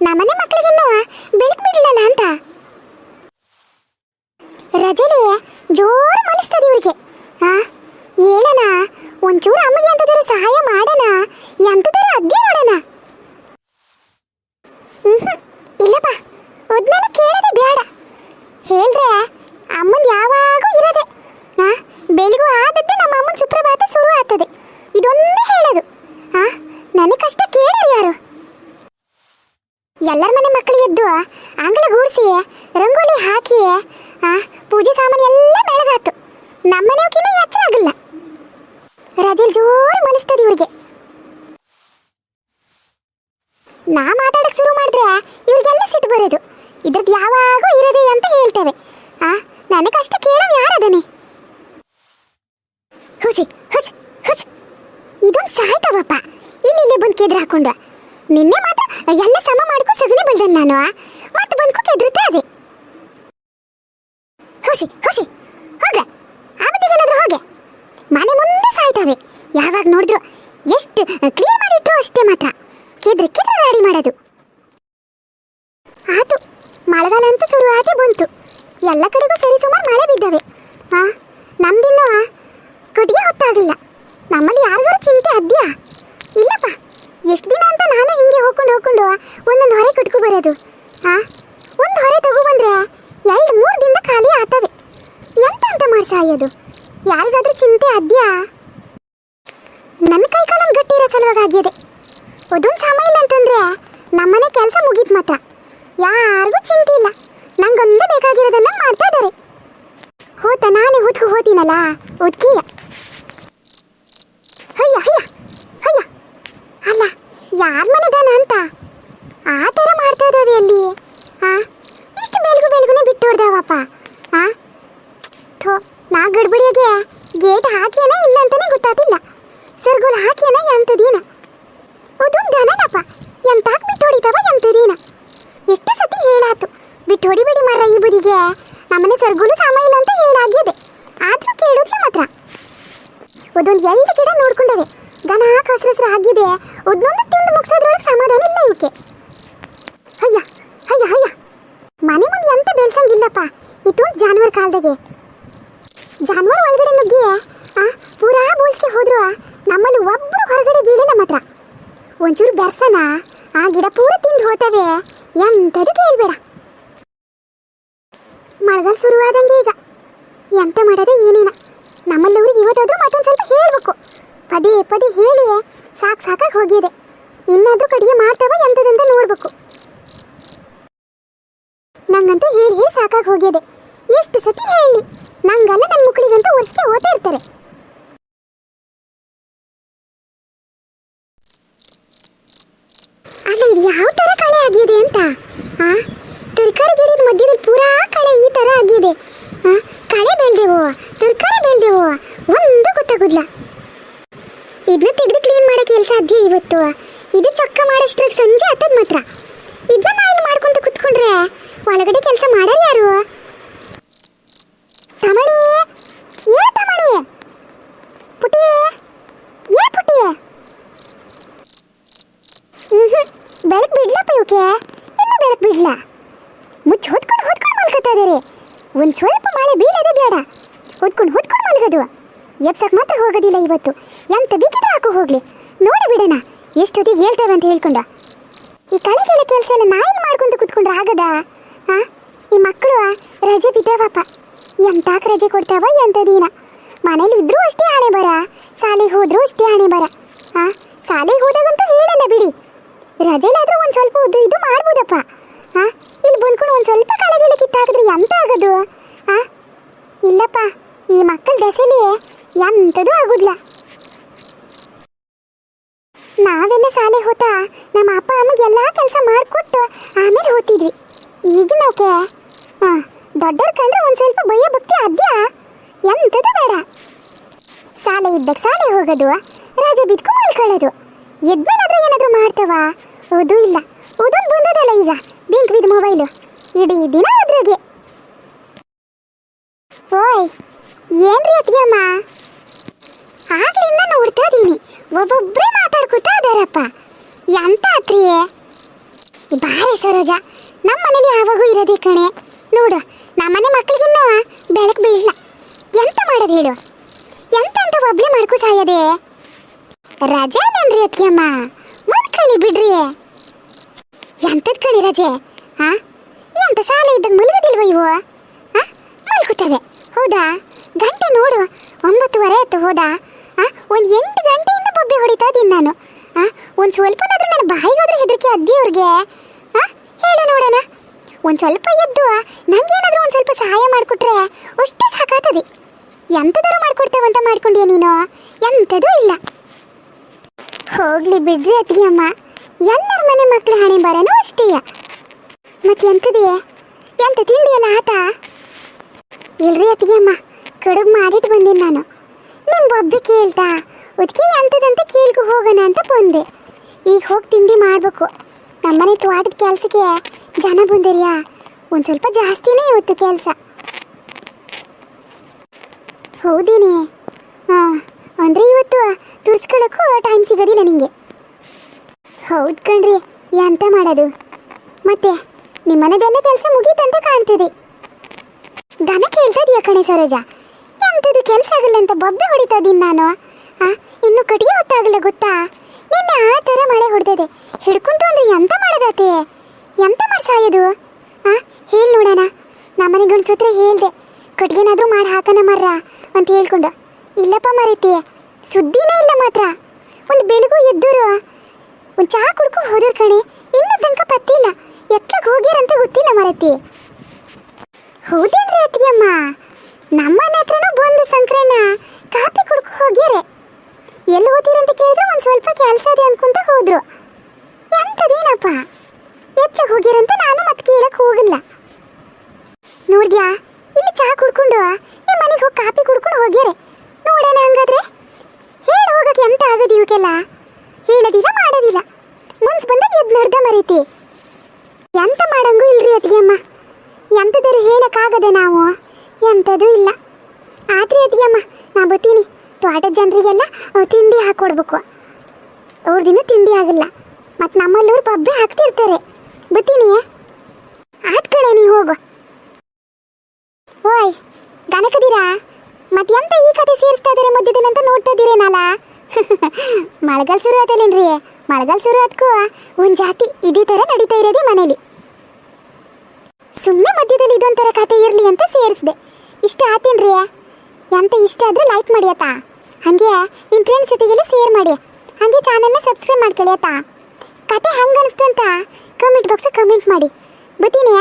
ನಮ್ಮನೆ ಮಕ್ಕಳಿಗಿನ್ನೂ ಬೆಳಕು ಬಿಡಲಿಲ್ಲ ಅಂತ ರಜೆಲಿ ಜೋರು ಮಲಿಸ್ತದೆ ಇವ್ರಿಗೆ ಆ ಹೇಳಣ ಒಂಚೂರು ಅಮ್ಮಗೆ ಎಂತದಾರು ಸಹಾಯ ಮಾಡೋಣ ಎಂತದಾರು ಅಡ್ಗೆ ಮಾಡೋಣ ಹ್ಮ್ ಇಲ್ಲಪ್ಪ ಒದ್ಮೇಲೆ ಕೇಳದೆ ಬೇಡ ಹೇಳ್ರೆ ಅಮ್ಮನ್ ಯಾವಾಗೂ ಇರದೆ ಆ ಬೆಳಿಗೂ ಆದದ್ದೇ ನಮ್ಮ ಅಮ್ಮನ ಸುಪ್ರಭಾತ ಶುರು ಆಗ್ತದೆ ಇದೊಂದೇ ಹೇಳೋದು ಆ ನನಗೆ ಕಷ್ಟ ಕೇಳೋರು ಯಾರು ಎಲ್ಲರ ಮನೆ ಮಕ್ಕಳು ಎದ್ದು ಅಂಗಳ ಗೂಡಿಸಿ ರಂಗೋಲಿ ಹಾಕಿ ಆ ಪೂಜೆ ಸಾಮಾನು ಎಲ್ಲ ಬೆಳಗಾತು ನಮ್ಮನೆಯವಕ್ಕಿನ್ನ ಎಚ್ಚರ ಆಗಿಲ್ಲ. ರಜೆಲ್ ಜೋರು ಮಲಿಸ್ತದೆ ಇವ್ರಿಗೆ. ನಾ ಮಾತಾಡಕ್ ಶುರು ಮಾಡಿದ್ರೆ ಇವ್ರಿಗೆಲ್ಲ ಸಿಟ್ಟು ಬರೋದು. ಇದ್ರದ್ದು ಯಾವಾಗೂ ಇರದೆ ಅಂತ ಹೇಳ್ತೇವೆ. ಆ, ನನಗೆ ನನಗಷ್ಟ ಕೇಳೋದು ಯಾರದನೆ ಹುಸಿ ಹುಚ್ ಹುಚ್ ಇದೊಂದು ಸಾಯ್ತವಪ್ಪ. ಇಲ್ಲಿ ಇಲ್ಲೇ ಬಂದು ಕೆದ್ರ ಹಾಕೊಂಡು ನಿನ್ನೆ ಮಾತ್ರ ಎಲ್ಲ ಸಮ ಮಾಡ್ಕೊ ಸಗಣಿ ಬೆಳ್ದನ್ ನಾನು ಮತ್ತೆ ಬಂದ್ಕೊ ಕೆದ್ರತೆ ಅದೇ. ಹುಸಿ ಹುಸಿ ಹೋಗ ಆ ಬದಿಗೆಲ್ಲಾದ್ರೂ ಹೋಗೆ ಮನೆ ಮುಂದೆ ಸಾಯ್ತವೆ ಯಾವಾಗ ನೋಡಿದ್ರು ಎಷ್ಟು ಕ್ಲೀನ್ ಮಾಡಿಟ್ರು ಅಷ್ಟೇ ಮಾತ್ರ. ಕೆದ್ರೆ ಕೆದ್ರೆ ರೆಡಿ ಮಾಡೋದು. ಆತು, ಮಳೆಗಾಲ ಅಂತೂ ಶುರುವಾಗಿ ಬಂತು. ಎಲ್ಲ ಕಡೆಗೂ ಸರಿ ಸುಮಾರು ಮಳೆ ಬಿದ್ದಾವೆ. ಆ, ನಮ್ದಿನ್ನೂ ಕೊಟ್ಟಿಗೆ ಹೊತ್ತಾಗಲಿಲ್ಲ. ನಮ್ಮಲ್ಲಿ ಯಾರಿಗಾರು ಚಿಂತೆ ಅದ್ಯಾ? ಇಲ್ಲಪ್ಪ, ಎಷ್ಟು ದಿನ ಅಂತ ನಾನು ಹಿಂಗೆ ಹೋಗ್ಕೊಂಡು ಹೋಗ್ಕೊಂಡು ಒಂದೊಂದು ಹೊರೆ ಕಟ್ಕೊ ಬರೋದು. ಆ, ಒಂದು ಹೊರೆ ತಗೊಬಂದ್ರೆ ಎರಡು ಮೂರು ದಿನ ಖಾಲಿ ಆಗ್ತವೆ. ಎಂತ ಅಂತ ಮಾಡ್ಸಾಯೋದು ಯಾರಿಗಾದ್ರೂ ಚಿಂತೆ ಅದ್ಯಾ? ಆಗಿದೆ ಅದೊಂದು ಸಮಯ ಇಲ್ಲ ಅಂತಂದ್ರೆ ನಮ್ಮನೆ ಕೆಲಸ ಮುಗೀತು ಮಾತ್ರ. ಯಾರಿಗೂ ಚಿಂತೆ ಇಲ್ಲ. ನಂಗೊಂದೇ ಬೇಕಾಗಿರೋದನ್ನ ಮಾಡ್ತಾ ಇದ್ದಾರೆ. ಹೋತ, ನಾನೇ ಹೊತ್ಕೊ ಹೋತೀನಲ್ಲ ಒದ್ಕೀಯ ಹಯ್ಯ ಹಯ್ಯ ಹಯ್ಯ ಅಲ್ಲ ಯಾರ ಮನೆದಾನ ಅಂತ ಆ ಥರ ಮಾಡ್ತಾ ಇದ್ದಾವೆ ಅಲ್ಲಿ ಆ ಇಷ್ಟು ಬೆಳಗು ಬೆಳಗುನೆ ಬಿಟ್ಟು ಹೊಡ್ದಾವಪ್ಪ ಆ ಥೋ ನಾ ಗಡ್ಬಡಿಯಾಗೆ ಗೇಟ್ ಹಾಕಿಯನ ಇಲ್ಲ ಅಂತಾನೆ ಗೊತ್ತಾತಿಲ್ಲ ಸರ್ಗೋಲ್ ಹಾಕಿಯನ ಎಂತದೇನ ಅದೊಂದು ದನನಪ್ಪ ಎಂತಾಕ್ ಬಿಟ್ಟು ಹೊಡಿತಾವ ಎಂತದೇನ ಎಷ್ಟು ಸತಿ ಹೇಳಾತು ಬಿಟ್ಟು ಹೊಡಿಬೇಡಿ ಮರ ಈ ಬದಿಗೆ ನಮ್ಮನೆ ಸರ್ಗುನು ಇಲ್ಲ ಅಂತ ಹೇಳಾಗಿದೆ ಆದ್ರೂ ಕೇಳೋದ್ಲ ಮಾತ್ರ. ಒಂದೊಂದು ಎಲ್ಲಿ ಗಿಡ ನೋಡ್ಕೊಂಡೇವೆ. ದನ ಹಸ್ರಸ್ರು ಆಗಿದೆ ಒಂದೊಂದು ತಿಂದು ಮುಗಿಸೋದ್ರೊಳಗೆ ಸಮಾಧಾನ ಇಲ್ಲ ಇವಕ್ಕೆ ಅಯ್ಯ ಅಯ್ಯ ಅಯ್ಯ. ಮನೆ ಮುಂದೆ ಎಂತ ಬೆಳ್ಸಂಗಿಲ್ಲಪ್ಪ. ಇದು ಜಾನುವಾರು ಕಾಲದಾಗೆ. ಜಾನುವಾರು ಒಳಗಡೆ ನುಗ್ಗಿ, ಆ, ಪೂರಾ ಬೋಲ್ಸ್ಕೆ ಹೋದ್ರು. ನಮ್ಮಲ್ಲಿ ಒಬ್ರು ಹೊರಗಡೆ ಬೀಳಿಲ್ಲ ಮಾತ್ರ. ಒಂಚೂರು ಬೆರ್ಸನ. ಆ ಗಿಡ ಪೂರ ತಿಂದು ಹೋತವೆ. ಎಂಥದ್ದು ಕೇಳ್ಬೇಡ. ಮಳೆಗಾಲ ಶುರುವಾದಂಗೆ ಈಗ. ಎಂತ ಮಾಡೋದೇ ಏನೇನ ನಮ್ಮಲ್ಲವ್ರಿಗೆ ಇವತ್ತಾದ್ರೂ ಮತ್ತೊಂದು ಸ್ವಲ್ಪ ಹೇಳ್ಬೇಕು. ಪದೇ ಪದೇ ಹೇಳಿ ಸಾಕು ಸಾಕಾಗಿ ಹೋಗಿದೆ. ಇನ್ನಾದ್ರೂ ಕಡಿಗೆ ಮಾಡ್ತಾವ ಎಂತದಂತ ನೋಡ್ಬೇಕು. ನಂಗಂತೂ ಹೇಳಿ ಹೇಳಿ ಸಾಕಾಗಿ ಹೋಗಿದೆ. ಎಷ್ಟು ಸತಿ ಹೇಳಿ. ನಂಗಲ್ಲ ನನ್ನ ಮಕ್ಕಳಿಗಂತ ಒರ್ಸ್ಕೆ ಓದ್ತಾ ಇರ್ತಾರೆ. ಅಲ್ಲ ಯಾವ ತರ ಕಳೆ ಆಗಿದೆ ಅಂತ? ಆ? ತರಕಾರಿ ಗಿಡದ ಮಧ್ಯದಲ್ಲಿ ಪೂರಾ ಕಳೆ ಈ ತರ ಆಗಿದೆ. ಕಳೆ ಬೆಳ್ದೆವು, ತರಕಾರಿ ಬೆಳ್ದೆವು, ಒಂದು ಗೊತ್ತಾಗುದಿಲ್ಲ ಇದನ್ನ ತೆಗೆದು ಕ್ಲೀನ್ ಮಾಡೋ ಕೆಲಸ ಅಜ್ಜಿ ಇವತ್ತು ಇದು ಚೊಕ್ಕ ಮಾಡೋಷ್ಟ್ರಿಗೆ ಸಂಜೆ ಆತದ ಮಾತ್ರ. ಇದನ್ನ ನಾ ಇಲ್ಲಿ ಮಾಡ್ಕೊಂತ ಕುತ್ಕೊಂಡ್ರೆ ಒಳಗಡೆ ಕೆಲಸ ಮಾಡಲ್ಲ ಯಾರು? ತಮಣಿ, ಏ ತಮಣಿ? ಪುಟಿ ಏ ಪುಟಿ ಬೆಳಕ್ ಬಿಡ್ಲಪ್ಪ ಇವಕ್ಕೆ? ಇನ್ನು ಬೆಳಕ್ ಬಿಡ್ಲ? ಮುಚ್ಚ ಹೊತ್ಕೊಂಡು ಹೊತ್ಕೊಂಡು ಮಲ್ಕೋತಾ ಇದ್ದಾರೆ. ಒಂದು ಸ್ವಲ್ಪ ಮಳೆ ಬೀಳೋದೇ ಬೇಡ. ಹೊತ್ಕೊಂಡು ಹೊತ್ಕೊಂಡು ಮಲ್ಗೋದು. ಎಬ್ಸಕ್ಕೆ ಮಾತ್ರ ಹೋಗೋದಿಲ್ಲ ಇವತ್ತು. ಎಂತ ಬೇಕಿದ್ರೆ ಹಾಕೋ ಹೋಗ್ಲಿ. ನೋಡಿ ಬಿಡೋಣ. ಎಷ್ಟೊತ್ತಿಗೆ ಹೇಳ್ತೇವೆ ಅಂತ ಹೇಳ್ಕೊಂಡ. ಈ ಕಳೆಗೆಲ್ಲ ಕೆಲಸ ಎಲ್ಲ ನಾಯಿ ಮಾಡ್ಕೊಂಡು ಕುತ್ಕೊಂಡ್ರೆ ಆಗದ? ಆ? ಈ ಮಕ್ಕಳು ರಜೆ ಬಿದ್ದಾವಪ್ಪ ಎಂತಾಕ ರಜೆ ಕೊಡ್ತಾವ ಎಂತ ದಿನ. ಮನೇಲಿ ಇದ್ರೂ ಅಷ್ಟೇ ಹಣೆ ಬರ. ಶಾಲೆಗೆ ಹೋದ್ರೂ ಅಷ್ಟೇ ಹಣೆ ಬರ. ಆ? ಶಾಲೆಗೆ ಹೋದಾಗಂತೂ ಹೇಳಲ್ಲ ಬಿಡಿ. ರಜೆಲಾದ್ರೂ ಒಂದು ಸ್ವಲ್ಪ ಉದ್ದು ಇದು ಮಾಡ್ಬೋದಪ್ಪ. ಇಲ್ಲಿ ಬಂದ್ಕೊಂಡು ಒಂದು ಸ್ವಲ್ಪ ಕಾಲಗಳಿಗೆ ಕಿತ್ತಾಕಿದ್ರೆ ಎಂತ ಆಗೋದು? ಆ? ಇಲ್ಲಪ್ಪ, ಈ ಮಕ್ಕಳ ದಸೆಲಿ ಎಂಥದೂ ಆಗುದಿಲ್ಲ. ನಾವೆಲ್ಲ ಶಾಲೆ ಹೋತ ನಮ್ಮ ಅಪ್ಪ ಅಮ್ಮಗೆ ಎಲ್ಲ ಕೆಲಸ ಮಾಡಿಕೊಟ್ಟು ಆಮೇಲೆ ಹೋತಿದ್ವಿ. ಈಗ ನೋಕೆ ಹಾಂ ದೊಡ್ಡವ್ರ ಕಂಡ್ರೆ ಒಂದು ಸ್ವಲ್ಪ ಭಯ ಭಕ್ತಿ ಅದ್ಯಾ? ಎಂಥದ್ದು ಬೇಡ. ಶಾಲೆ ಇದ್ದಾಗ ಶಾಲೆ ಹೋಗೋದು, ರಾಜ ಬಿದ್ಕೊಂಡು ಮಲ್ಕೊಳ್ಳೋದು. ಎದ್ಮೇಲಾದ್ರೂ ಏನಾದರೂ ಮಾಡ್ತವಾ? ಓದು ಇಲ್ಲ. ಓದೋದು ಬಂದದಲ್ಲ ಈಗ. ಬೆಂಕ್ ವಿದ್ ಮೊಬೈಲು. ಇಡೀ ದಿನ ಅದ್ರಾಗೆ. ಓಯ್, ಏನ್ರಿ ಅತ್ತಿಗೆಮ್ಮ ಆಗ್ಲಿಂದ ನೋಡ್ತಾ ಇದೀನಿ ಒಬ್ಬೊಬ್ಬರೇ ಮಾತಾಡ್ಕೊತಾ ಅದಾರಪ್ಪ ಎಂತ ಆತ್ರಿ ಬಾರೆ ಸರೋಜ ನಮ್ಮ ಮನೇಲಿ ಯಾವಾಗೂ ಇರೋದೇ ಕಣೆ. ನೋಡು, ನಮ್ಮನೆ ಮಕ್ಕಳಿಗಿನ್ನ ಬೆಳಕು ಬೀಳಲ್ಲ. ಎಂತ ಮಾಡೋದು ಹೇಳು? ಎಂತ ಅಂತ ಒಬ್ಳೆ ಮಾಡ್ಕೋ ಸಾಯದೆ? ರಜೆ ಅಲ್ಲೇನ್ರಿ ಅತ್ತಿಯಮ್ಮ ಕಳಿ ಬಿಡ್ರಿ. ಎಂತದ್ ಕಣಿ ರಜೆ? ಹಾ ಎಂತ ಸಾಲ ಇದ್ದಾಗ ಮಲಗೋದಿಲ್ವ ಇವು? ಹಾ ಮಲ್ಕೋತವೆ ಹೌದಾ? ಗಂಟೆ ನೋಡು. ಒಂಬತ್ತುವರೆ ಆಯ್ತು, ಹೌದಾ? ಆ? ಒಂದು ಎಂಟು ಗಂಟೆಯಿಂದ ಬೊಬ್ಬೆ ಹೊಡಿತಾ ಇದ್ದೀನಿ ನಾನು. ಆ? ಒಂದು ಸ್ವಲ್ಪನಾದ್ರೂ ನನ್ನ ಬಾಯಿಗಾದ್ರೂ ಹೆದರಿಕೆ ಅದ್ದಿ ಅವ್ರಿಗೆ. ಆ? ಹೇಳು ನೋಡೋಣ. ಒಂದು ಸ್ವಲ್ಪ ಎದ್ದು ನಂಗೇನಾದ್ರೂ ಒಂದು ಸ್ವಲ್ಪ ಸಹಾಯ ಮಾಡಿಕೊಟ್ರೆ ಅಷ್ಟೇ ಸಾಕಾತದೆ. ಎಂಥದಾರು ಅಂತ ಮಾಡ್ಕೊಂಡ್ಯಾ ನೀನು? ಎಂಥದೂ ಇಲ್ಲ. ಹೋಗ್ಲಿ ಬಿಡ್ರಿ ಅತ್ತಿಗೆಯಮ್ಮ ಎಲ್ಲರ ಮನೆ ಮಕ್ಕಳು ಹಣೆ ಬರೋನು ಅಷ್ಟೇ. ಮತ್ತೆ ಎಂತದೆಯೇ ಎಂತ ತಿಂಡಿ ಎಲ್ಲ ಆತ? ಇಲ್ರಿ ಅತ್ತಿಗೆಯಮ್ಮ ಕಡುಬು ಮಾಡಿಟ್ಟು ಬಂದೀನಿ ನಾನು. ನಿಮ್ಮ ಬೊಬ್ಬೆ ಕೇಳ್ತಾ? ಅದಕ್ಕೆ ಎಂತದಂತ ಕೇಳ್ಕೊ ಹೋಗೋಣ ಅಂತ ಬಂದೆ. ಈಗ ಹೋಗಿ ತಿಂಡಿ ಮಾಡಬೇಕು. ನಮ್ಮನೆ ತೋಟದ ಕೆಲಸಕ್ಕೆ ಜನ ಬಂದಿರಿಯಾ? ಒಂದು ಸ್ವಲ್ಪ ಜಾಸ್ತಿನೇ ಇವತ್ತು ಕೆಲಸ. ಹೌದೇನೆ? ಹಾಂ, ಅಂದರೆ ಇವತ್ತು ತುರ್ಸ್ಕೊಳ್ಳೋಕ್ಕೂ ಟೈಮ್ ಸಿಗೋದಿಲ್ಲ ನಿಂಗೆ. ಹೌದು ಕಣ್ರಿ ಎಂತ ಮಾಡೋದು. ಮತ್ತೆ ನಿಮ್ಮನೆದೆಲ್ಲ ಕೆಲಸ ಮುಗೀತಂತ ಕಾಣ್ತಿದೆ. ದನ ಕೇಳ್ತಾ ಇದೀಯ ಕಣೆ ಸರೋಜ? ಎಂಥದ್ದು ಕೆಲಸ ಆಗಲ್ಲ ಅಂತ ಬೊಬ್ಬೆ ಹೊಡಿತಾ ಇದ್ದೀನಿ ನಾನು. ಆ, ಇನ್ನು ಕಟ್ಟಿಗೆ ಹೊತ್ತಾಗಲ್ಲ ಗೊತ್ತಾ? ನಿನ್ನೆ ಆ ಥರ ಮಳೆ ಹೊಡೆದಿದೆ. ಹಿಡ್ಕೊಂತು ಅಂದ್ರೆ ಎಂತ ಮಾಡೋದತ್ತೆ ಎಂತ ಮಾಡ್ಸಾಯೋದು ಆ, ಹೇಳಿ ನೋಡೋಣ. ನಮ್ಮನೆ ಗಂಡಸತ್ರ ಹೇಳ್ದೆ. ಕಟ್ಗೆನಾದ್ರೂ ಮಾಡಿ ಹಾಕನ ಮರ ಅಂತ ಹೇಳ್ಕೊಂಡು. ಇಲ್ಲಪ್ಪ ಮರೈತಿ. ಸುದ್ದಿನೇ ಇಲ್ಲ ಮಾತ್ರ. ಒಂದು ಬೆಳಗು ಎದ್ದರು. ಚಹಾ ಕುಡ್ಕೊ ಹೋದ್ರ ಕಣೆ, ಇನ್ನೂ ತನಕ ಪತ್ತಿಲ್ಲ. ಎತ್ತಕ್ಕೆ ಹೋಗ್ಯಾರಂತ ಗೊತ್ತಿಲ್ಲ ಮರತಿ. ಹೌದೇನ್ರಿ ಅತ್ತಿಗೆಮ್ಮ? ನಮ್ಮನೆ ಹತ್ರನೂ ಬಂದು ಸಂಕ್ರೇನ ಕಾಫಿ ಕುಡ್ಕೊ ಹೋಗ್ಯಾರೆ. ಎಲ್ಲಿ ಹೋದಿರಂತ ಕೇಳಿದ್ರೆ ಒಂದು ಸ್ವಲ್ಪ ಕೆಲಸ ಇದೆ ಅನ್ಕೊಂತ ಹೋದ್ರು. ಎಂತದೇನಪ್ಪ ಎತ್ತ ಹೋಗ್ಯಾರಂತ ನಾನು ಮತ್ತೆ ಕೇಳಕ್ ಹೋಗಿಲ್ಲ. ನೋಡ್ದ್ಯಾ, ಇಲ್ಲಿ ಚಹಾ ಕುಡ್ಕೊಂಡು ನಿಮ್ಮ ಮನೆಗೆ ಹೋಗಿ ಕಾಪಿ ಕುಡ್ಕೊಂಡು ಹೋಗ್ಯಾರೆ. ನೋಡೋಣ ಹಂಗಾದ್ರೆ. ಹೇಳಿ ಹೋಗಕ್ಕೆ ಎಂತ ಆಗೋದು ಇವಕ್ಕೆಲ್ಲ ಮರೀತಿ ಎಂತ ಮಾಡಂಗೂ ಇಲ್ರಿ ಅತ್ತಿಗೆಮ್ಮ ಎಂಥದರು ಹೇಳಕ್ಕಾಗದೆ ನಾವು. ಎಂಥದೂ ಇಲ್ಲ. ಆದ್ರೆ ಅತ್ತಿಗೆಮ್ಮ ನಾ ಬತ್ತೀನಿ. ತೋಟದ ಜನರಿಗೆಲ್ಲ ತಿಂಡಿ ತಿಂಡಿ ಹಾಕೊಡ್ಬೇಕು. ದಿನ ತಿಂಡಿ ಆಗಿಲ್ಲ. ಮತ್ತು ನಮ್ಮಲ್ಲೂರು ಪಬ್ಬೆ ಹಾಕ್ತಿರ್ತಾರೆ. ಬತ್ತೀನಿ. ಆದ ಕಡೆ ನೀ ಹೋಗು. ಓಯ್ ಗಣಕದಿರಾ ಮತ್ತೆ ಎಂತ ಈ ಕತೆ ಸೇರಿಸ್ತಾ ಇದ್ದಾರೆ ಮಧ್ಯದಲ್ಲಿ ಅಂತ ನೋಡ್ತಾ ಇದ್ದೀರೇನಲ್ಲ? ಮಳೆಗಾಲ ಶುರು ಆತಲ್ಲೇನ್ರಿ ಮಳೆಗಾಲ ಶುರು ಅದಕ್ಕೂ ಒಂದು ಜಾತಿ ಇದೇ ಥರ ನಡೀತಾ ಇರೋದೇ ಮನೇಲಿ. ಸುಮ್ಮನೆ ಮಧ್ಯದಲ್ಲಿ ಇದೊಂಥರ ಕತೆ ಇರಲಿ ಅಂತ ಸೇರಿಸ್ದೆ. ಇಷ್ಟ ಆತೇನ್ರಿ? ಎಂತ ಇಷ್ಟ ಆದರೆ ಲೈಕ್ ಮಾಡಿ ಆತಾ. ಹಾಗೆ ನಿಮ್ಮ ಫ್ರೆಂಡ್ಸ್ ಜೊತೆಗೆಲ್ಲ ಶೇರ್ ಮಾಡಿ. ಹಾಗೆ ಚಾನಲ್ನ ಸಬ್ಸ್ಕ್ರೈಬ್ ಮಾಡ್ಕೊಳ್ಳಿ ಆತಾ. ಕತೆ ಹಂಗೆ ಅನಿಸ್ತು ಅಂತ ಕಮೆಂಟ್ ಬಾಕ್ಸ್ ಕಮೆಂಟ್ ಮಾಡಿ. ಬತ್ತೀನಿ.